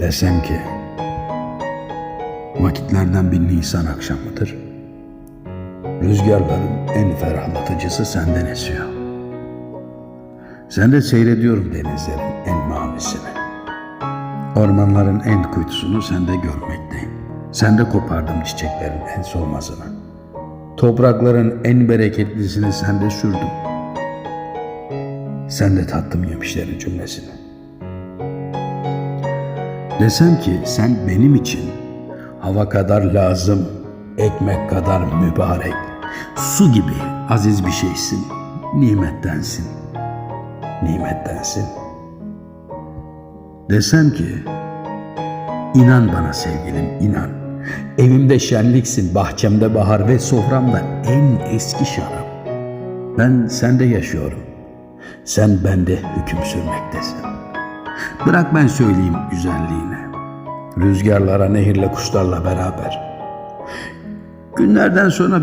Desem ki vakitlerden bir Nisan akşamıdır. Rüzgarların en ferahlatıcısı senden esiyor. Sen de seyrediyorum denizlerin en mavisini. Ormanların en kuytusunu sende görmekteyim. Sende kopardım çiçeklerin en solmazını. Toprakların en bereketlisini sende sürdüm. Sen de tattım yemişlerin cümlesini. Desem ki sen benim için hava kadar lazım, ekmek kadar mübarek, su gibi aziz bir şeysin, nimettensin, nimettensin. Desem ki inan bana sevgilim inan, evimde şenliksin, bahçemde bahar ve soframda en eski şarap. Ben sende yaşıyorum, sen bende hüküm sürmektesin. Bırak ben söyleyeyim güzelliğine. Rüzgarlara, nehirle, kuşlarla beraber. Günlerden sonra